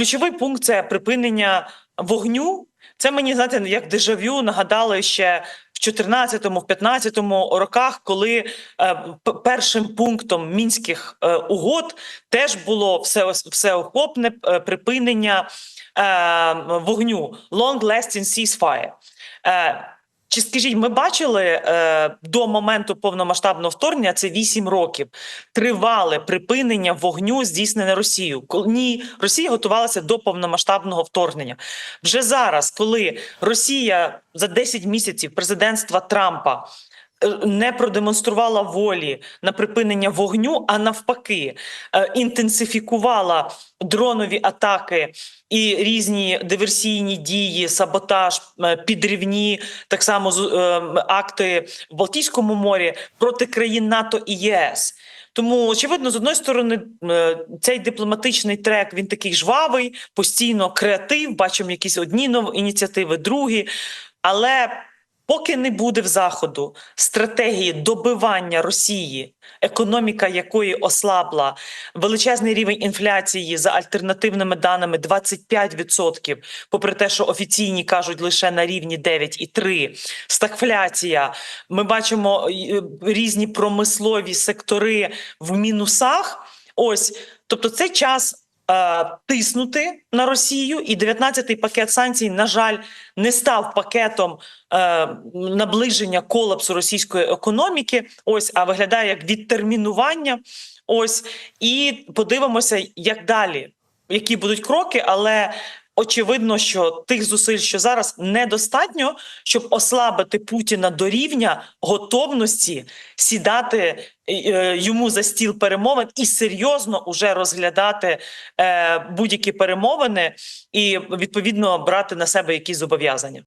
ключовий пункт це припинення вогню. Це мені знаєте, як дежавю нагадали ще в 14-му, в 15-му роках, коли е, першим пунктом мінських е, угод теж було все всеохопне е, припинення е, вогню long-lasting ceasefire. Е, чи скажіть, ми бачили е, до моменту повномасштабного вторгнення це 8 років тривале припинення вогню здійснене Росією. Ні, Росія готувалася до повномасштабного вторгнення. Вже зараз, коли Росія за 10 місяців президентства Трампа. Не продемонструвала волі на припинення вогню, а навпаки, е, інтенсифікувала дронові атаки і різні диверсійні дії, саботаж, е, підривні, так само е, акти в Балтійському морі проти країн НАТО і ЄС. Тому очевидно, з одної сторони, цей дипломатичний трек він такий жвавий, постійно креатив. Бачимо якісь одні нов ініціативи, другі. Але поки не буде в заходу стратегії добивання Росії, економіка якої ослабла, величезний рівень інфляції за альтернативними даними 25%, попри те, що офіційні кажуть лише на рівні 9,3%, стагфляція. Ми бачимо е, різні промислові сектори в мінусах. Ось, тобто, це час. Е, Тиснути на Росію, і 19-й пакет санкцій, на жаль, не став пакетом е, наближення колапсу російської економіки. Ось, а виглядає як відтермінування. Ось, і подивимося, як далі, які будуть кроки, але. Очевидно, що тих зусиль, що зараз недостатньо, щоб ослабити Путіна до рівня готовності сідати е, йому за стіл перемовин і серйозно уже розглядати е, будь-які перемовини і відповідно брати на себе якісь зобов'язання.